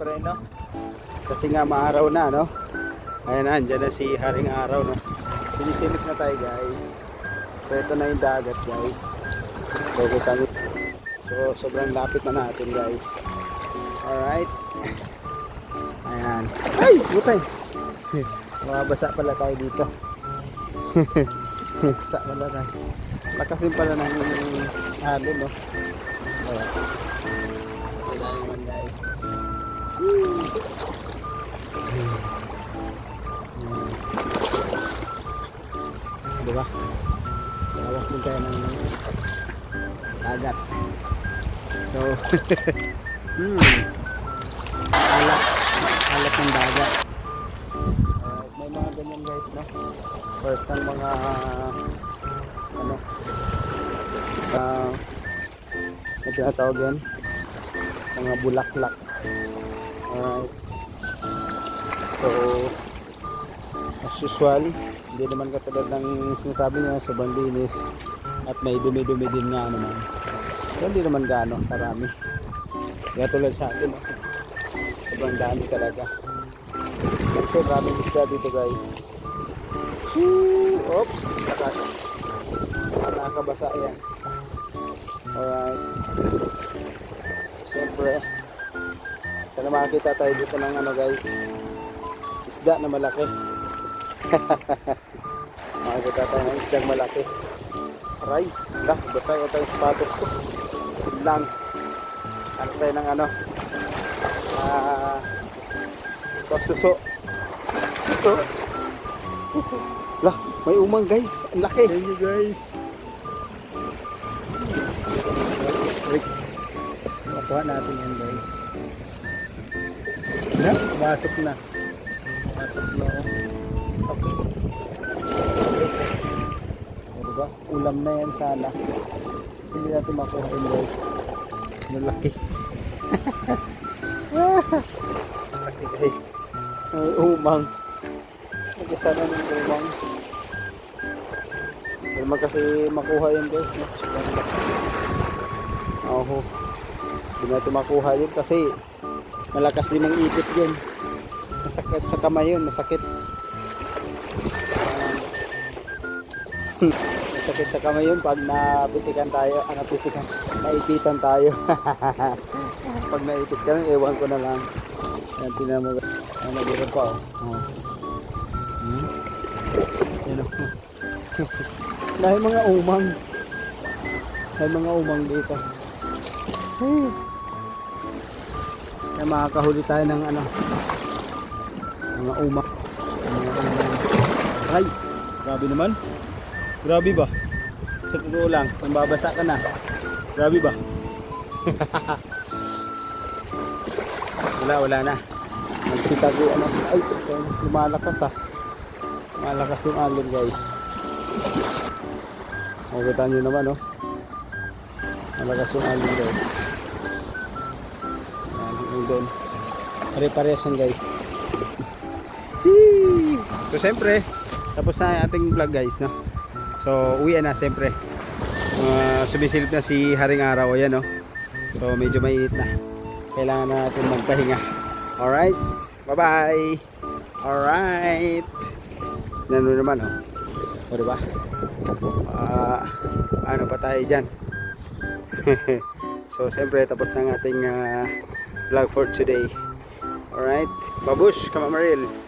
Siyempre, no? Kasi nga maaraw na, no? Ayan na, andyan na si Haring Araw, no? Sinisilip na tayo, guys. So, ito na yung dagat, guys. So, nyo. So, sobrang lapit na natin, guys. Alright. Ayan. Ay! Butay! Mabasa pala tayo dito. Basa pala tayo. Lakas din pala ng halo, no? Ayan. Wala naman, guys. Di ba? Lawas din tayo ng dagat. So, hmm. Alat. Alat ng dagat. Uh, may mga ganyan guys, no? First ng mga ano uh, ano tinatawag yan? Mga bulaklak. Alright. So, usual, hindi naman katulad ng sinasabi niya sobrang linis at may dumi-dumi din nga naman. Pero hindi naman gaano karami. Kaya tulad sa atin, sobrang dami talaga. Kasi maraming isda dito guys. Oops! Takas. Nakakabasa yan. Alright. Siyempre, sana makakita tayo dito ng ano guys. Isda na malaki. Makakita tayo ng isdang malaki. Aray, lah, basa ko tayo sapatos ko. Lang. Ano tayo ng ano? Ah, uh, suso. Suso. lah, may umang guys. Ang laki. Thank you guys. Wait. Makuha natin yan guys. Na, pasok na. Pasok na. Okay. Yes, sir. O, diba? Ulam na yan sana. Hindi natin makuha yun guys. Malaki. Malaki guys. Ay, umang. Hindi sana ng umang. Naman kasi makuha yun guys. No? Oo. Hindi natin makuha yun kasi malakas din ang ipit yun. Masakit sa kamay yun, masakit. Masakit sa kamay yun pag napitikan tayo, ah, napitikan, naipitan tayo. pag naipit ka lang, ewan ko na lang. Yan, tinan mo. Ano, nabiro pa, oh. oh. Hmm? Yan, oh. Dahil mga umang. Dahil mga umang dito. Hmm. Kaya makakahuli tayo ng ano, mga umang. Ay, grabe naman. Grabe ba? Sa totoo lang, nambabasa ka na. Grabe ba? wala, wala na. Nagsitago ano si ay, lumalakas ah. Lumalakas yung alon guys. Makikita nyo naman oh. Malakas yung alon guys. Yan, yung doon. Pare-pares yan guys. See! So siyempre, tapos na ating vlog guys no. So uwi na siyempre. Uh, sumisilip na si Haring Araw ayan no. So medyo mainit na. Kailangan na natin magpahinga. Alright. Bye-bye. Alright. Nano naman oh. O diba? Ah, ano pa tayo dyan? so siyempre tapos na ang ating ah, vlog for today. Alright. Babush, Kamamaril.